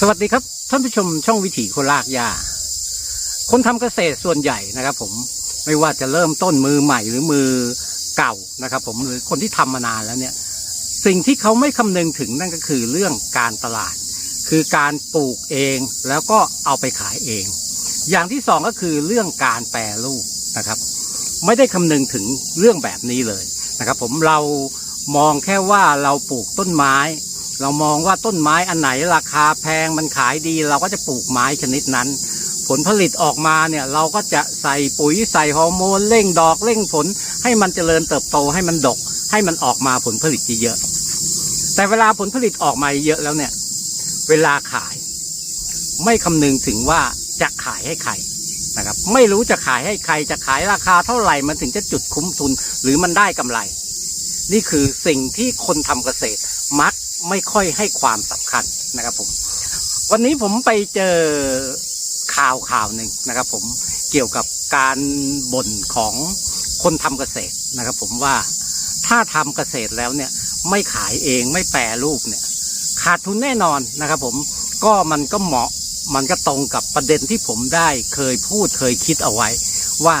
สวัสดีครับ ท่านผู้ชมช่องวิถีคนลากหญ้าคนทำเกษตรส่วนใหญ่นะครับ ผมไม่ว่าจะเริ่มต้นมือใหม่หรือมือเก่านะครับ ผมหรือคนที่ทำมานานแล้วเนี่ย สิ่งที่เขาไม่คำนึงถึงนั่นก็คือเรื่องการตลาด คือการปลูกเองแล้วก็เอาไปขายเอง อย่างที่สองก็คือเรื่องการแปรรูปนะครับ ไม่ได้คำนึงถึงเรื่องแบบนี้เลยนะครับ ผมเรามองแค่ว่าเราปลูกต้นไม้ เรามองว่าต้นไม้อันไหนราคาแพงมันขายดี เราก็จะปลูกไม้ชนิดนั้น ผลผลิตออกมาเนี่ยเราก็จะใส่ปุ๋ยใส่ฮอร์โมนเร่งดอกเร่งผล ให้มันเจริญเติบโตให้มันดก ให้มันออกมาผลผลิตเยอะๆแต่เวลาผลผลิตออกมาเยอะแล้วเนี่ย เวลาขาย ไม่คำนึงถึงว่าจะขายให้ใครนะครับ ไม่รู้จะขายให้ใครจะขายราคาเท่าไหร่มันถึงจะจุดคุ้มทุนหรือมันได้กำไร นี่คือสิ่งที่คนทำเกษตร ไม่ค่อยให้ความสำคัญนะครับผม วันนี้ผมไปเจอข่าวข่าวหนึ่งนะครับผมเกี่ยวกับการบ่นของคนทำเกษตรนะครับผมว่าถ้าทำเกษตรแล้วเนี่ยไม่ขายเองไม่แปรรูปเนี่ย ขาดทุนแน่นอนนะครับผมก็มันก็เหมาะมันก็ตรงกับประเด็นที่ผมได้เคยพูดเคยคิดเอาไว้ ว่า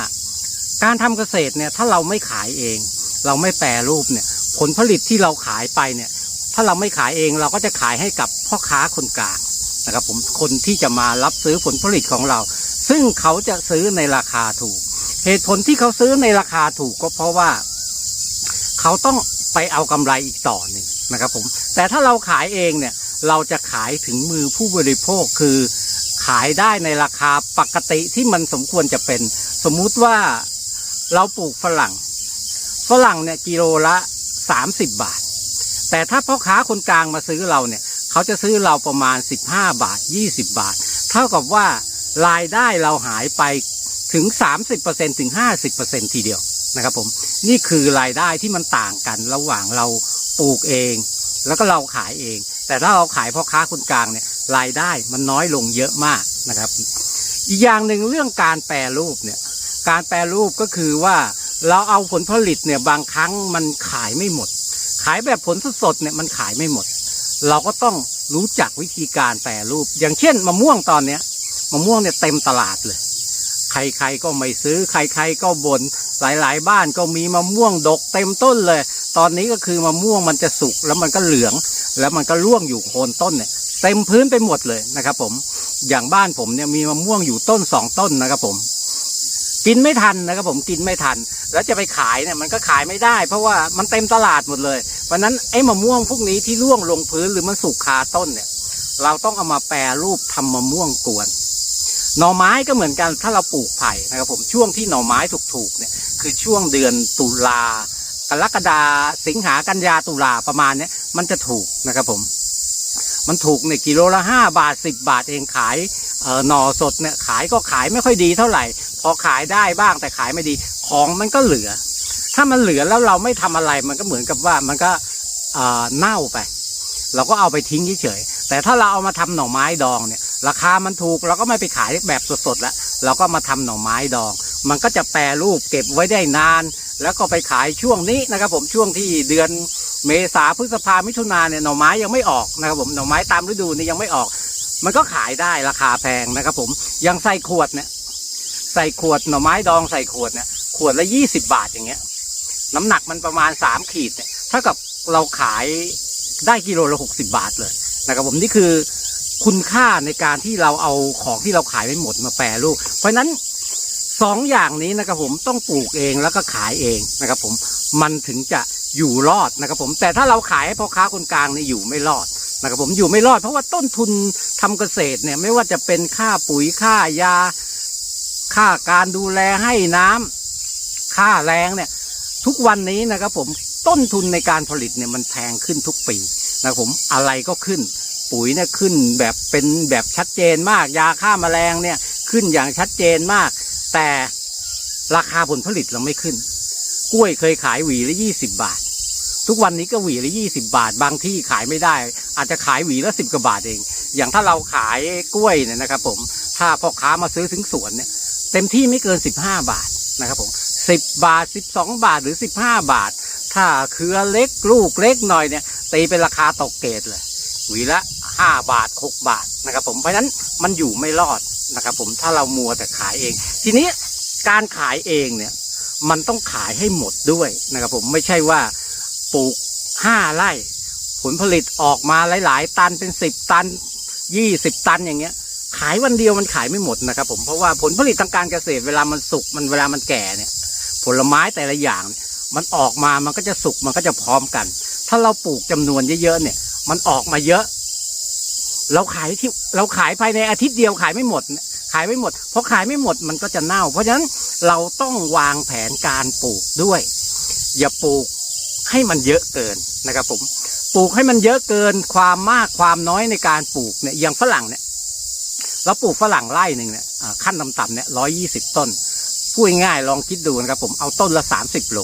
การทำเกษตรเนี่ยถ้าเราไม่ขายเอง เราไม่แปรรูปเนี่ย ผลผลิตที่เราขายไปเนี่ย ถ้าเราไม่ขายเองเราก็จะขายให้กับพ่อค้าคนกลางนะครับผมคนที่จะมารับซื้อผลผลิตของเรา ซึ่งเขาจะซื้อในราคาถูก เหตุผลที่เขาซื้อในราคาถูกก็เพราะว่า เขาต้องไปเอากำไรอีกต่อหนึ่งนะครับผมแต่ถ้าเราขายเองเนี่ยเราจะขายถึงมือผู้บริโภคคือขายได้ในราคาปกติที่มันสมควรจะเป็น สมมุติว่าเราปลูกฝรั่ง ฝรั่งเนี่ยกิโลละสามสิบบาท แต่ถ้าพ่อค้าคนกลางมาซื้อเราเนี่ย เขาจะซื้อเราประมาณสิบห้าบาทยี่สิบาท เท่ากับว่ารายได้เราหายไปถึงสามสิบเปอร์เซ็นถึงห้าสิบเปอร์เซ็นทีเดียวนะครับผมนี่คือรายได้ที่มันต่างกันระหว่างเราปลูกเอง แล้วก็เราขายเอง แต่ถ้าเราขายพ่อค้าคนกลางเนี่ยรายได้มันน้อยลงเยอะมากนะครับ อีกอย่างหนึ่งเรื่องการแปรรูปเนี่ยการแปรรูปก็คือว่าเราเอาผลผลิตเนี่ยบางครั้งมันขายไม่หมด ขายแบบผลสดๆเนี่ยมันขายไม่หมด เราก็ต้องรู้จักวิธีการแปรรูป อย่างเช่นมะม่วงตอนเนี้ยมะม่วงเนี่ยเต็มตลาดเลย ใครๆก็ไม่ซื้อใครๆก็บน่นหลายๆ บ้านก็มีมะม่วงดกเต็มต้นเลย ตอนนี้ก็คือมะม่วงมันจะสุกแล้วมันก็เหลือง แล้วมันก็ร่วงอยู่โคนต้นเนี่ยเต็มพื้นไปหมดเลยนะครับผมอย่างบ้านผมเนี่ยมีมะม่วงอยู่ต้นสองต้นนะครับผม กินไม่ทันนะครับผมกินไม่ทัน แล้วจะไปขายเนี่ยมันก็ขายไม่ได้ เพราะว่ามันเต็มตลาดหมดเลยเพราะนั้นไอ้มะม่วงพวกนี้ที่ร่วงลงพื้นหรือมันสุกคาต้นเนี่ย เราต้องเอามาแปรรูปทำมะม่วงกวนหน่อไม้ก็เหมือนกันถ้าเราปลูกไผ่นะครับผมช่วงที่หน่อไม้ถูกๆเนี่ยคือช่วงเดือนตุลากรกฎาสิงหากันยาตุลาประมาณเนี้ยมันจะถูกนะครับผม มันถูกในกิโลละห้าบาทสิบบาทเองขายเออหน่อสดเนี่ยขายก็ขายไม่ค่อยดีเท่าไหร่ พอขายได้บ้างแต่ขายไม่ดี ของมันก็เหลือ ถ้ามันเหลือแล้วเราไม่ทำอะไรมันก็เหมือนกับว่ามันก็เน่าไป เราก็เอาไปทิ้งเฉยๆแต่ถ้าเราเอามาทำหน่อไม้ดองเนี่ย ราคามันถูกเราก็ไม่ไปขายแบบสดๆแล้วเราก็มาทำหน่อไม้ดอง มันก็จะแปรรูปเก็บไว้ได้นาน แล้วก็ไปขายช่วงนี้นะครับ ผมช่วงที่เดือนเมษาพฤษภามิถุนาเนี่ยหน่อไม้ยังไม่ออกนะครับผมหน่อไม้ตามฤดูนี่ยังไม่ออก มันก็ขายได้ราคาแพงนะครับผมย่างใส่ขวดเนี่ย ใส่ขวดหน่อไม้ดองใส่ขวดเนี่ยขวดละยี่สิบาทอย่างเงี้ย น้ำหนักมันประมาณสามขีดเนี่ยเท่ากับเราขายได้กิโลละหกสิบาทเลยนะครับผมนี่คือคุณค่าในการที่เราเอาของที่เราขายไม่หมดมาแปรรูปเพราะฉะนั้นสองอย่างนี้นะครับผมต้องปลูกเองแล้วก็ขายเองนะครับผมมันถึงจะอยู่รอดนะครับผมแต่ถ้าเราขายให้พ่อค้าคนกลางเนี่ยอยู่ไม่รอดนะครับผมอยู่ไม่รอด เพราะว่าต้นทุนทำเกษตรเนี่ยไม่ว่าจะเป็นค่าปุ๋ยค่ายา ค่าการดูแลให้น้ำค่าแรงเนี่ย ทุกวันนี้นะครับผมต้นทุนในการผลิตเนี่ยมันแพงขึ้นทุกปีนะครับผมอะไรก็ขึ้น ปุ๋ยเนี่ยขึ้นแบบเป็นแบบชัดเจนมาก ยาฆ่าแมลงเนี่ยขึ้นอย่างชัดเจนมาก แต่ราคาผลผลิตเราไม่ขึ้น กล้วยเคยขายหวีละยี่สิบบาท ทุกวันนี้ก็หวีละยี่สิบาท บางที่ขายไม่ได้ อาจจะขายหวีละสิบกว่าบาทเอง อย่างถ้าเราขายกล้วยเนี่ยนะครับผมถ้าพ่อค้ามาซื้อถึงสวนเนี่ย เต็มที่ไม่เกินสิบาทนะครับผมสิบาทสิบาทหรือสิบาท ถ้าเครือเล็กลูกเล็กหน่อยเนี่ยตีเป็นราคาตกเกตเลยหวีละห้าบาทหกบาทนะครับผมเพราะฉะนั้นมันอยู่ไม่รอดนะครับผมถ้าเรามัวแต่ขายเอง ทีนี้การขายเองเนี่ยมันต้องขายให้หมดด้วยนะครับผมไม่ใช่ว่าปลูกห้าไร่ ผลผลิตออกมาหลาย ๆ ตันเป็นสิบตันยี่สิบตันอย่างเงี้ย ขายวันเดียวมันขายไม่หมดนะครับผมเพราะว่าผลผลิตทางการเกษตรเวลามันสุกมันเวลามันแก่เนี่ย ผลไม้แต่ละอย่าง มันออกมามันก็จะสุกมันก็จะพร้อมกัน ถ้าเราปลูกจำนวนเยอะๆเนี่ย มันออกมาเยอะ เราขายที่เราขายภายในอาทิตย์เดียวขายไม่หมด ขายไม่หมดเพราะขายไม่หมดมันก็จะเน่า เพราะฉะนั้นเราต้องวางแผนการปลูกด้วย อย่าปลูกให้มันเยอะเกินนะครับผมปลูกให้มันเยอะเกินความมากความน้อยในการปลูกเนี่ยอย่างฝรั่งเนี่ย เราปลูกฝรั่งไร่หนึ่งเนี่ยขั้นต่ำๆเนี่ยร้อยยี่สิบต้นพูดง่ายลองคิดดูนะครับผมเอาต้นละสามสิบโล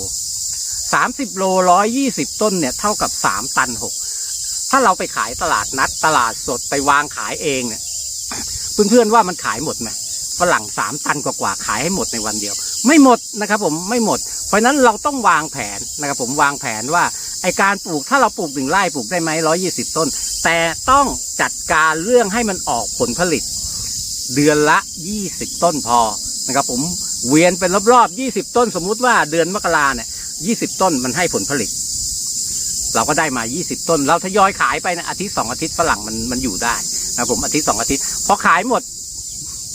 สามสิบโลร้อยยี่สิบต้นเนี่ยเท่ากับสามตันหกถ้าเราไปขายตลาดนัดตลาดสดไปวางขายเองเนี่ยเพื่อนๆว่ามันขายหมดไหมฝรั่งสามตันกว่าๆขายให้หมดในวันเดียว ไม่หมดนะครับผมไม่หมด เพราะฉะนั้นเราต้องวางแผนนะครับผมวางแผนว่าไอการปลูกถ้าเราปลูกหนึ่งไร่ปลูกได้ไหมร้อยี่สิบต้น แต่ต้องจัดการเรื่องให้มันออกผลผลิต เดือนละยี่สิบต้นพอนะครับผมเวียนเป็นรอบๆยี่สิบต้นสมมุติว่าเดือนมกราเนี่ยยี่สิบต้นมันให้ผลผลิต เราก็ได้มา 20 ต้น เราทยอยขายไปนะอาทิตย์สองอาทิตย์ฝรั่งมันมันอยู่ได้นะครับผมอาทิตย์สองอาทิตย์พอขายหมด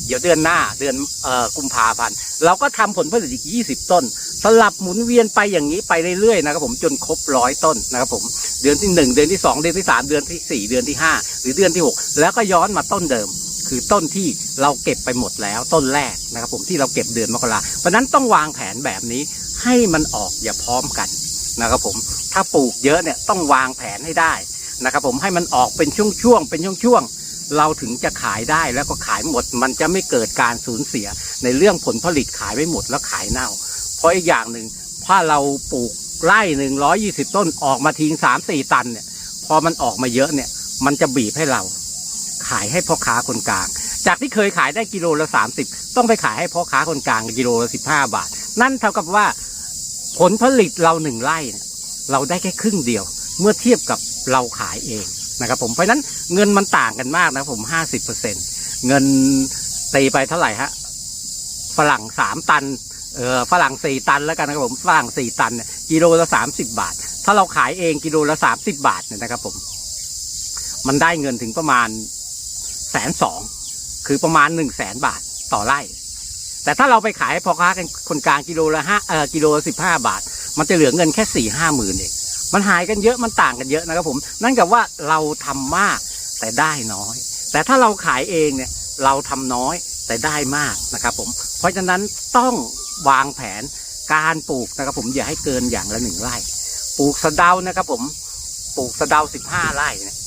เดี๋ยวเดือนหน้าเดือนเอ่อกุมภาพันธ์เราก็ทำผลผลิตอีก 20 ต้น สลับหมุนเวียนไปอย่างนี้ไปเรื่อยๆนะครับผมจนครบร้อยต้นนะครับผมเดือนที่หนึ่งเดือนที่สองเดือนที่สามเดือนที่สี่เดือนที่ห้าหรือเดือนที่หกแล้วก็ย้อนมาต้นเดิม คือต้นที่เราเก็บไปหมดแล้วต้นแรกนะครับผมที่เราเก็บเดือนมกราเพราะฉะนั้นต้องวางแผนแบบนี้ให้มันออกอย่าพร้อมกันนะครับผมถ้าปลูกเยอะเนี่ยต้องวางแผนให้ได้นะครับผมให้มันออกเป็นช่วงๆเป็นช่วงๆเราถึงจะขายได้แล้วก็ขายหมด มันจะไม่เกิดการสูญเสียในเรื่องผลผลิตขายไม่หมดแล้วขายเน่า เพราะอีกอย่างหนึ่งถ้าเราปลูกไร่หนึ่งร้อยี่สิบต้นออกมาทิ้งสามสี่ตันเนี่ยพอมันออกมาเยอะเนี่ยมันจะบีบให้เรา ขายให้พ่อค้าคนกลาง จากที่เคยขายได้กิโลละสามสิบต้องไปขายให้พ่อค้าคนกลางกิโลละสิบห้าบาท นั่นเท่ากับว่าผลผลิตเราหนึ่งไร่เราได้แค่ครึ่งเดียว เมื่อเทียบกับเราขายเองนะครับผมเพราะนั้นเงินมันต่างกันมากนะผมห้าสิบเปอร์เซ็นเงินตีไปเท่าไหร่ฮะฝรั่งสามตันเออฝรั่งสี่ตันแล้วกันนะครับผมฝรั่งสี่ตันเนี่ยกิโลละสามสิบบาท ถ้าเราขายเองกิโลละสามสิบบาทเนี่ยนะครับผม มันได้เงินถึงประมาณ แสนสองคือประมาณหนึ่งแสนบาทต่อไร่ แต่ถ้าเราไปขายให้พ่อค้ากันคนกลางกิโลละห้าเออกิโลละสิบห้าบาท มันจะเหลือเงินแค่สี่ห้าหมื่นเองมันหายกันเยอะมันต่างกันเยอะนะครับผม นั่นกับว่าเราทำมากแต่ได้น้อย แต่ถ้าเราขายเองเนี่ยเราทำน้อยแต่ได้มากนะครับผม เพราะฉะนั้นต้องวางแผนการปลูกนะครับผมอย่าให้เกินอย่างละหนึ่งไร่ ปลูกสะเดานะครับผม ปลูกสะเดาสิบห้าไร่เนี่ย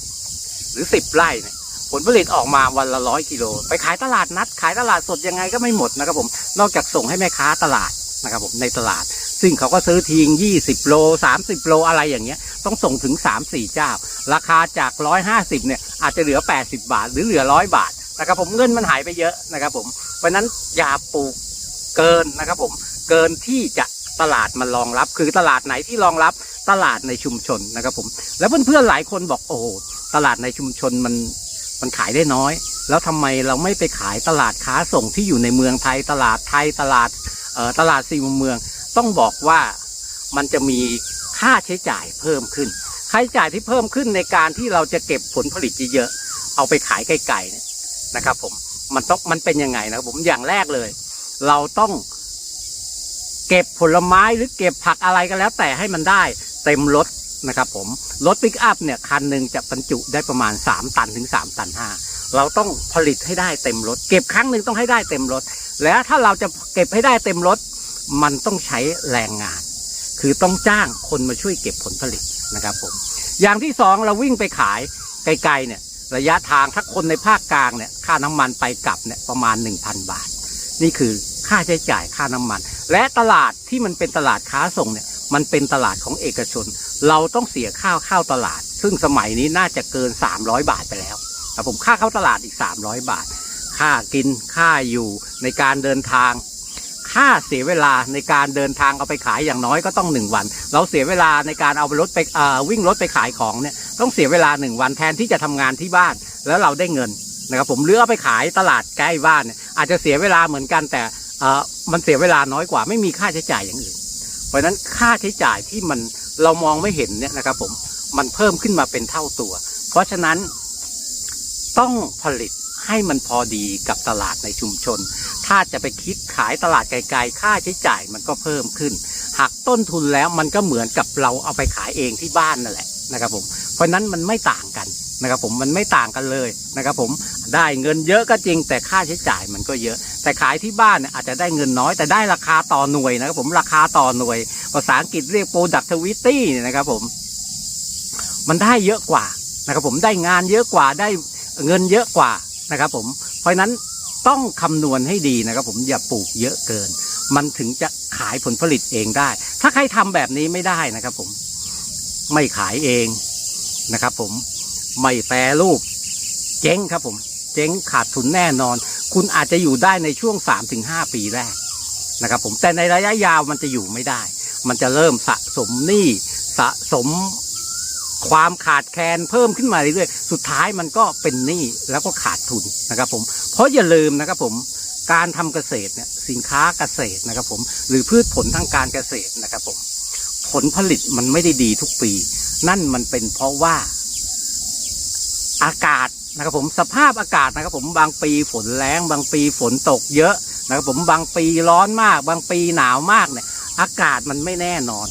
หรือสิบไร่เนี่ย ผลผลิตออกมาวันละร้อยกิโลไปขายตลาดนัด ขายตลาดสดยังไงก็ไม่หมดนะครับผมนอกจากส่งให้แม่ค้าตลาดนะครับผมในตลาด ซึ่งเขาก็ซื้อทิ้งยี่สิบโลสามสิบโลอะไรอย่างเงี้ย ต้องส่งถึงสามสี่เจ้า ราคาจากร้อยห้าสิบเนี่ย อาจจะเหลือแปดสิบาท หรือเหลือร้อยบาทนะครับผมเงินมันหายไปเยอะนะครับผมเพราะนั้นอย่าปลูกเกินนะครับผมเกินที่จะตลาดมันรองรับ คือตลาดไหนที่รองรับตลาดในชุมชนนะครับผม แล้วเพื่อนๆหลายคนบอกโอ้ตลาดในชุมชนมัน มันขายได้น้อย แล้วทำไมเราไม่ไปขายตลาดค้าส่งที่อยู่ในเมืองไทย ตลาดไทยตลาดเอ่อตลาดสี่มุมเมือง ต้องบอกว่ามันจะมีค่าใช้จ่ายเพิ่มขึ้น ค่าใช้จ่ายที่เพิ่มขึ้นในการที่เราจะเก็บผลผลิตเยอะๆเอาไปขายไกลๆเนี่ยนะครับ ผมมันต้องมันเป็นยังไงนะครับผมอย่างแรกเลย เราต้องเก็บผลไม้หรือเก็บผักอะไรก็แล้วแต่ให้มันได้ เต็มรถ นะครับผมรถปิกอัพเนี่ยคันหนึ่งจะบรรจุได้ประมาณ 3 ตันถึง 3 ตันห้าเราต้องผลิตให้ได้เต็มรถ เก็บครั้งหนึ่งต้องให้ได้เต็มรถ แล้วถ้าเราจะเก็บให้ได้เต็มรถ มันต้องใช้แรงงาน คือต้องจ้างคนมาช่วยเก็บผลผลิตนะครับผมอย่างที่สองเราวิ่งไปขายไกลๆเนี่ยระยะทางถ้าคนในภาคกลางเนี่ยค่าน้ำมันไปกลับเนี่ยประมาณ 1,000 บาท นี่คือค่าใช้จ่ายค่าน้ำมัน และตลาดที่มันเป็นตลาดค้าส่งเนี่ยมันเป็นตลาดของเอกชน เราต้องเสียค่าเข้าตลาด ซึ่งสมัยนี้น่าจะเกิน 300 บาทไปแล้วครับผมค่าเข้าตลาดอีก 300 บาท ค่ากินค่าอยู่ในการเดินทาง ค่าเสียเวลาในการเดินทางเอาไปขายอย่างน้อยก็ต้องหนึ่งวัน เราเสียเวลาในการเอาไปรถไปวิ่งรถไปขายของเนี่ยต้องเสียเวลาหนึ่งวันแทนที่จะทำงานที่บ้านแล้วเราได้เงินนะครับผมหรือเอาไปขายตลาดใกล้บ้านเนี่ยอาจจะเสียเวลาเหมือนกันแต่มันเสียเวลาน้อยกว่าไม่มีค่าใช้จ่ายอย่างอื่น เพราะฉะนั้นค่าใช้จ่ายที่มัน เรามองไม่เห็นเนี่ยนะครับผมมันเพิ่มขึ้นมาเป็นเท่าตัว เพราะฉะนั้นต้องผลิตให้มันพอดีกับตลาดในชุมชน ถ้าจะไปคิดขายตลาดไกลๆ ค่าใช้จ่ายมันก็เพิ่มขึ้นหักต้นทุนแล้วมันก็เหมือนกับเราเอาไปขายเองที่บ้านนั่นแหละนะครับผม เพราะฉะนั้นมันไม่ต่างกัน นะครับผมมันไม่ต่างกันเลยนะครับผมได้เงินเยอะก็จริง แต่ค่าใช้จ่ายมันก็เยอะ แต่ขายที่บ้านเนี่ยอาจจะได้เงินน้อยแต่ได้ราคาต่อหน่วยนะครับผมราคาต่อหน่วย ภาษาอังกฤษเรียก productivity เนี่ยนะครับผมมันได้เยอะกว่านะครับผมได้งานเยอะกว่าได้เงินเยอะกว่านะครับผมเพราะฉะนั้นต้องคำนวณให้ดีนะครับผมอย่าปลูกเยอะเกิน มันถึงจะขายผลผลิตเองได้ ถ้าใครทำแบบนี้ไม่ได้นะครับผมไม่ขายเองนะครับผม ไม่แปรรูป เจ๊งครับผม เจ๊งขาดทุนแน่นอน คุณอาจจะอยู่ได้ในช่วงสามถึงห้าปีแรกนะครับผมแต่ในระยะยาวมันจะอยู่ไม่ได้ มันจะเริ่มสะสมหนี้สะสมความขาดแคลนเพิ่มขึ้นมาเรื่อยๆ สุดท้ายมันก็เป็นหนี้แล้วก็ขาดทุนนะครับผม เพราะอย่าลืมนะครับผมการทำเกษตรเนี่ยสินค้าเกษตรนะครับผมหรือพืชผลทางการเกษตรนะครับผมผลผลิตมันไม่ได้ดีทุกปี นั่นมันเป็นเพราะว่า อากาศนะครับผมสภาพอากาศนะครับผมบางปีฝนแรงบางปีฝนตกเยอะนะครับผมบางปีร้อนมาก บางปีหนาวมากเนี่ย อากาศมันไม่แน่นอน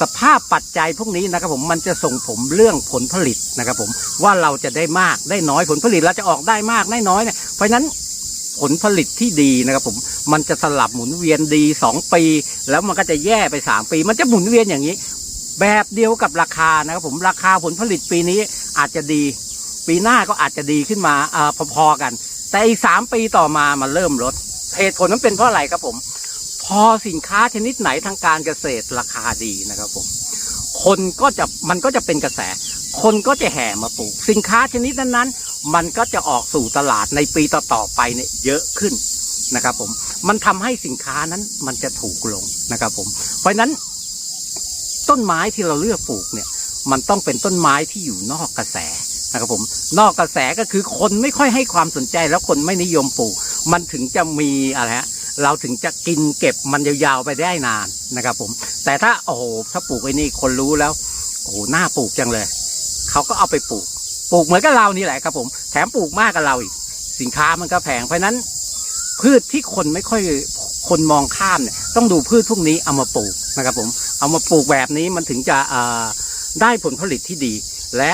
สภาพปัจจัยพวกนี้นะครับผมมันจะส่งผมเรื่องผลผลิตนะครับผมว่าเราจะได้มากได้น้อยผลผลิตเราจะออกได้มากได้น้อยเนี่ยเพราะฉะนั้นผลผลิตที่ดีนะครับผมมันจะสลับหมุนเวียนดีสองปี แล้วมันก็จะแย่ไปสามปี มันจะหมุนเวียนอย่างนี้ แบบเดียวกับราคานะครับผมราคาผลผลิตปีนี้อาจจะดี ปีหน้าก็อาจจะดีขึ้นมาอพอๆกัน แต่อีกสามปีต่อมามันเริ่มลดเหตุผลนั้นเป็นเพราะอะไรครับผม พอสินค้าชนิดไหนทางการเกษตรราคาดีนะครับผม คนก็จะมันก็จะเป็นกระแส คนก็จะแห่มาปลูก สินค้าชนิดนั้นๆ มันก็จะออกสู่ตลาดในปีต่อๆไปเนี่ยเยอะขึ้นนะครับผม มันทำให้สินค้านั้นมันจะถูกลงนะครับผม เพราะฉะนั้น ต้นไม้ที่เราเลือกปลูกเนี่ย มันต้องเป็นต้นไม้ที่อยู่นอกกระแส นะครับผม นอกกระแสก็คือคนไม่ค่อยให้ความสนใจแล้วคนไม่นิยมปลูก มันถึงจะมีอะไรฮะเราถึงจะกินเก็บมันยาวๆไปได้นานนะครับผม แต่ถ้าโอ้โหถ้าปลูกไอ้นี่คนรู้แล้วโอ้โหน่าปลูกจังเลยเขาก็เอาไปปลูก ปลูกเหมือนกับเรานี่แหละครับผม แถมปลูกมากกับเราอีก สินค้ามันก็แพงเพราะนั้นพืชที่คนไม่ค่อยคนมองข้ามเนี่ยต้องดูพืชพวกนี้เอามาปลูกนะครับผม เอามาปลูกแบบนี้มันถึงจะได้ผลผลิตที่ดี และ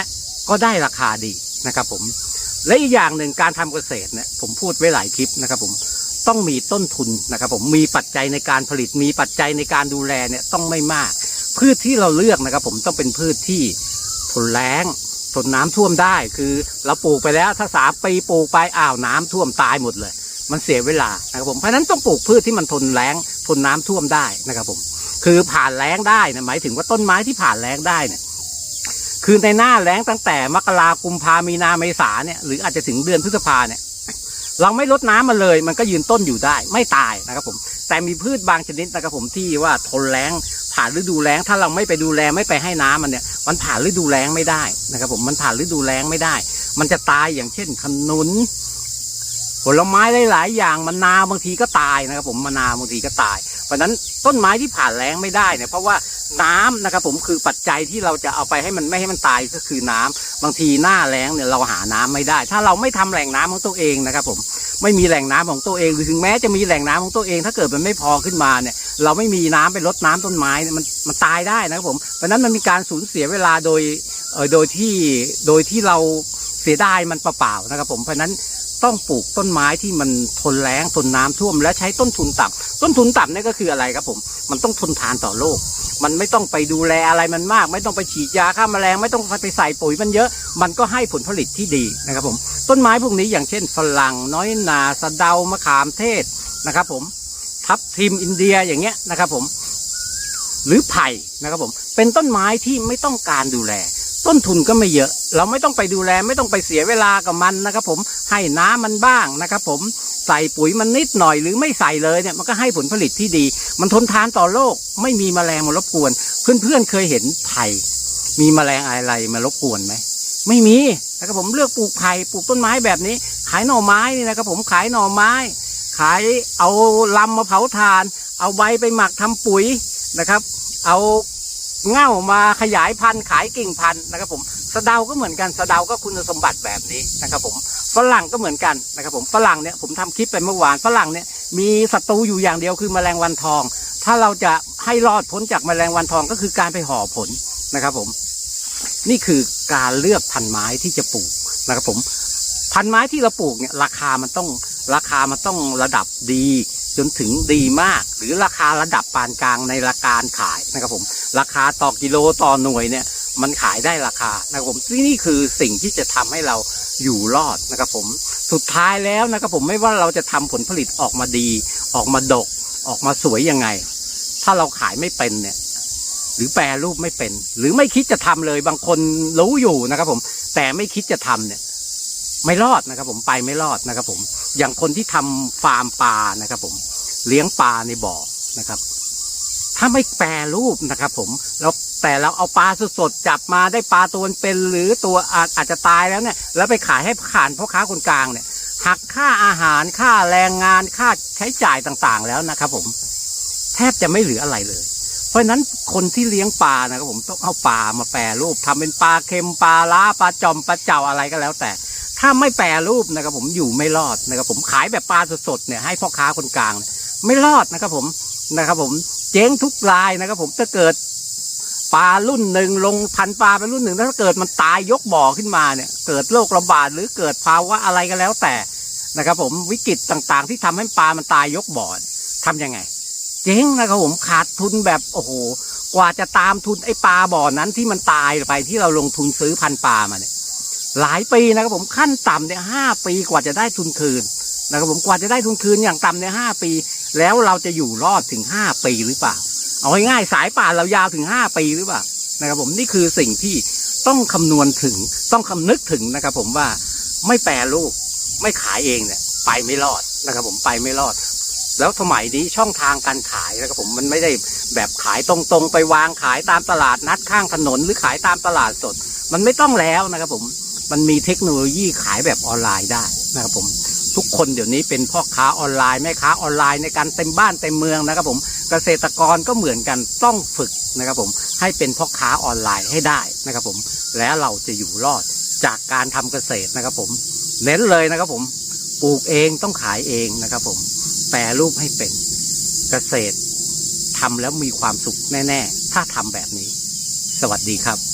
ก็ได้ราคาดีนะครับผมและอีกอย่างหนึ่งการทำเกษตรเนี่ยผมพูดไว้หลายคลิปนะครับผมต้องมีต้นทุนนะครับผมมีปัจจัยในการผลิตมีปัจจัยในการดูแลเนี่ยต้องไม่มาก พืชที่เราเลือกนะครับผมต้องเป็นพืชที่ทนแล้งทนน้ำท่วมได้คือเราปลูกไปแล้วถ้าสามปีปลูกไปอ้าวน้ำท่วมตายหมดเลย มันเสียเวลานะครับผมเพราะฉะนั้นต้องปลูกพืชที่มันทนแล้งทนน้ำท่วมได้นะครับผมคือผ่านแล้งได้นะหมายถึงว่าต้นไม้ที่ผ่านแล้งได้เนี่ย คือในหน้าแล้งตั้งแต่มกรากุมภามีนาเมษาเนี่ยหรืออาจจะถึงเดือนพฤษภาเนี่ยเราไม่ลดน้ำมันเลย มันก็ยืนต้นอยู่ได้ ไม่ตายนะครับผม แต่มีพืชบางชนิดนะครับผมที่ว่าทนแล้งผ่านฤดูแล้งถ้าเราไม่ไปดูแลไม่ไปให้น้ำมันเนี่ย มันผ่านฤดูแล้งไม่ได้นะครับผมมันผ่านฤดูแล้งไม่ได้ มันจะตายอย่างเช่นขนุน ผลไม้หลายๆอย่างมะนาวบางทีก็ตายนะครับผมมะนาวบางทีก็ตาย เพราะฉะนั้นต้นไม้ที่ผ่านแล้งไม่ได้เนี่ยเพราะว่า น้ำนะครับ ผมคือปัจจัยที่เราจะเอาไปให้มันไม่ให้มันตายก็คือน้ำบางทีหน้าแล้งเนี่ยเราหาน้ำไม่ได้ ถ้าเราไม่ทำแหล่งน้ำของตัวเองนะครับ ผมไม่มีแหล่งน้ำของตัวเองหรือถึงแม้จะมีแหล่งน้ำของตัวเอง ถ้าเกิดมันไม่พอขึ้นมาเนี่ย เราไม่มีน้ำไปรดน้ำต้นไม้เนี่ยมันมันตายได้นะครับผมเพราะนั้นมันมีการสูญเสียเวลาโดยเออโดยที่โดยที่เราเสียดายมันเปล่าๆนะครับ ผมเพราะนั้นต้องปลูกต้นไม้ที่มันทนแล้งทนน้ำท่วม และใช้ต้นทุนต่ำต้นทุนต่ำนี่ก็คืออะไรครับผม มันต้องทนทานต่อโลก มันไม่ต้องไปดูแลอะไรมันมาก ไม่ต้องไปฉีดยาฆ่าแมลงไม่ต้องไปใส่ปุ๋ยมันเยอะ มันก็ให้ผลผลิตที่ดีนะครับผม ต้นไม้พวกนี้อย่างเช่นฝรั่งน้อยนาสะเดามะขามเทศนะครับ ผม ทับทิมอินเดียอย่างเงี้ยนะครับ ผม หรือไผ่นะครับผม เป็นต้นไม้ที่ไม่ต้องการดูแล ต้นทุนก็ไม่เยอะ เราไม่ต้องไปดูแล ไม่ต้องไปเสียเวลากับมันนะครับ ผมให้น้ำมันบ้างนะครับ ผม ใส่ปุ๋ยมันนิดหน่อยหรือไม่ใส่เลยเนี่ยมันก็ให้ผลผลิตที่ดี มันทนทานต่อโลกไม่มีแมลงมารบกวน เพื่อนๆเคยเห็นไผ่มีแมลงอะไรมารบกวนไหมไม่มีนะครับผมเลือกปลูกไผ่ปลูกต้นไม้แบบนี้ ขายหน่อไม้นี่นะครับผมขายหน่อไม้ ขายเอาลำมาเผาถ่าน เอาใบไปหมักทำปุ๋ยนะครับ เอาเง่ามาขยายพันธุ์ขายกิ่งพันธุ์นะครับผมสะเดาก็เหมือนกันสะเดาก็คุณสมบัติแบบนี้นะครับผม ฝรั่งก็เหมือนกันนะครับผมฝรั่งเนี่ยผมทำคลิปไปเมื่อวานฝรั่งเนี่ยมีศัตรูอยู่อย่างเดียวคือแมลงวันทอง ถ้าเราจะให้รอดพ้นจากแมลงวันทองก็คือการไปห่อผลนะครับผม นี่คือการเลือกพันไม้ที่จะปลูกนะครับผม พันไม้ที่เราปลูกเนี่ยราคามันต้องราคามันต้องระดับดีจนถึงดีมาก หรือราคาระดับปานกลางในราคาขายนะครับผม ราคาต่อกิโลต่อหน่วยเนี่ย มันขายได้ราคานะครับผมที่นี่คือสิ่งที่จะทำให้เราอยู่รอดนะครับผมสุดท้ายแล้วนะครับผมไม่ว่าเราจะทำผลผลิตออกมาดี ออกมาดก ออกมาสวยยังไง ถ้าเราขายไม่เป็นเนี่ย หรือแปรรูปไม่เป็น หรือไม่คิดจะทำเลยบางคนรู้อยู่นะครับผม แต่ไม่คิดจะทำเนี่ย ไม่รอดนะครับผมไปไม่รอดนะครับผม อย่างคนที่ทำฟาร์มปลานะครับผมเลี้ยงปลาในบ่อนะครับ ถ้าไม่แปรรูปนะครับผมแล้ว แต่เราเอาปลาสดๆจับมาได้ปลาตัวเป็นหรือตัวอาอาจจะตายแล้วเนี่ย แล้วไปขายให้ขานพ่อค้าคนกลางเนี่ยหักค่าอาหารค่าแรงงานค่าใช้จ่ายต่างๆ แล้วนะครับ ผมแทบจะไม่เหลืออะไรเลย เพราะนั้นคนที่เลี้ยงปลานะครับผมต้องเอาปลามาแปรรูปทำเป็นปลาเค็มปลาล้าปลาจอมปลาเจ้าอะไรก็แล้ว แต่ ถ้าไม่แปรรูปนะครับ ผมอยู่ไม่รอดนะครับ ผมขายแบบปลาสดๆเนี่ยให้พ่อค้าคนกลาง ไม่รอดนะครับ ผมนะครับ ผมเจ๊งทุกรายนะครับ ผมถ้าเกิด ปลารุ่นหนึ่งลงพันปลาไปรุ่นหนึ่งแล้วถ้าเกิดมันตายยกบ่อขึ้นมาเนี่ย เกิดโรคระบาดหรือเกิดภาวะอะไรก็แล้วแต่นะครับ ผมวิกฤตต่างๆ ที่ทำให้ปลามันตายยกบ่อทำยังไง เจ๊งนะครับผมขาดทุนแบบโอ้โห กว่าจะตามทุนไอ้ปลาบ่อนั้นที่มันตายไปที่เราลงทุนซื้อพันปลามาเนี่ยหลายปีนะครับผมขั้นต่ำเนี่ยห้าปีกว่าจะได้ทุนคืนนะครับผมกว่าจะได้ทุนคืนอย่างต่ำเนี่ยห้าปี แล้วเราจะอยู่รอดถึงห้าปีหรือเปล่า เอาง่ายๆสายป่านเรายาวถึงห้าปีหรือเปล่านะครับผมนี่คือสิ่งที่ต้องคำนวณถึงต้องคำนึกถึงนะครับ ผมว่าไม่แปรรูปไม่ขายเองเนี่ยไปไม่รอดนะครับ ผมไปไม่รอด แล้วสมัยนี้ช่องทางการขายนะครับผมมันไม่ได้แบบขายตรงๆ ไปวางขายตามตลาดนัดข้างถนนหรือขายตามตลาดสด มันไม่ต้องแล้วนะครับผมมันมีเทคโนโลยีขายแบบออนไลน์ได้นะครับผมทุกคนเดี๋ยวนี้เป็นพ่อค้าออนไลน์แม่ค้าออนไลน์ในการเต็มบ้านเต็มเมืองนะครับผม เกษตรกรก็เหมือนกันต้องฝึกนะครับผมให้เป็นพ่อค้าออนไลน์ให้ได้นะครับผมแล้วเราจะอยู่รอดจากการทำเกษตรนะครับผมเน้นเลยนะครับผมปลูกเองต้องขายเองนะครับผมแปรรูปให้เป็นเกษตรทำแล้วมีความสุขแน่ ๆ ถ้าทำแบบนี้ สวัสดีครับ